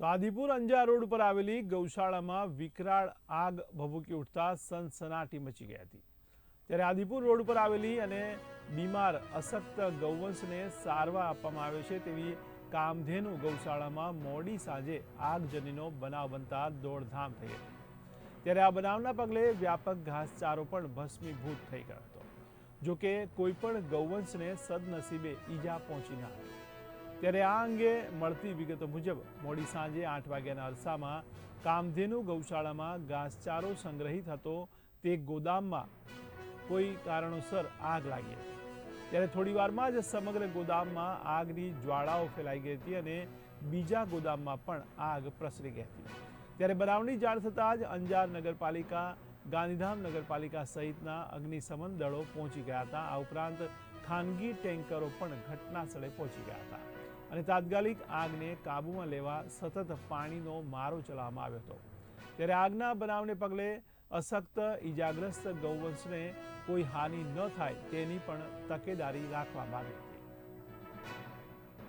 તો આદિપુર અંજાર રોડ પર આવેલી ગૌશાળામાં વિકરાળ આગ ભભૂકી ઉઠતા સનસનાટી મચી ગઈ હતી. ત્યારે આદિપુર રોડ પર આવેલી અને બીમાર અશક્ત ગૌવંશને સારવાર આપવામાં આવે છે તેવી કામધેનુ ગૌશાળામાં મોડી સાંજે આગજનીનો બનાવ બનતા દોડધામ થઈ હતી. ત્યારે આ બનાવના પગલે વ્યાપક ઘાસચારો પણ ભસ્મીભૂત થઈ ગયો હતો. જોકે કોઈ પણ ગૌવંશને સદનસીબે ઈજા પહોંચી ન હતી. ત્યારે આ અંગે મળતી વિગતો મુજબ મોડી સાંજે આઠ વાગ્યાના અરસામાં કામધેનુ ગૌશાળામાં ઘાસચારો સંગ્રહિત હતો. તે ગોદામમાં કોઈ કારણોસર આગ લાગી ત્યારે થોડી વારમાં જ સમગ્ર ગોદામમાં આગની જ્વાળાઓ ફેલાઈ ગઈ હતી અને બીજા ગોદામમાં પણ આગ પ્રસરી ગઈ હતી. ત્યારે બનાવની જાણ થતાં જ અંજાર નગરપાલિકા, ગાંધીધામ નગરપાલિકા સહિતના અગ્નિશમન દળો પહોંચી ગયા હતા. આ ઉપરાંત ખાનગી ટેન્કરો પણ ઘટના સ્થળે પહોંચી ગયા હતા. અને તાત્કાલિક આગને કાબૂમાં લેવા સતત પાણીનો મારો ચલાવવામાં આવ્યો હતો. ત્યારે આગના બનાવને પગલે અશક્ત ઈજાગ્રસ્ત ગૌવંશને કોઈ હાનિ ન થાય તેની પણ તકેદારી રાખવામાં આવી હતી.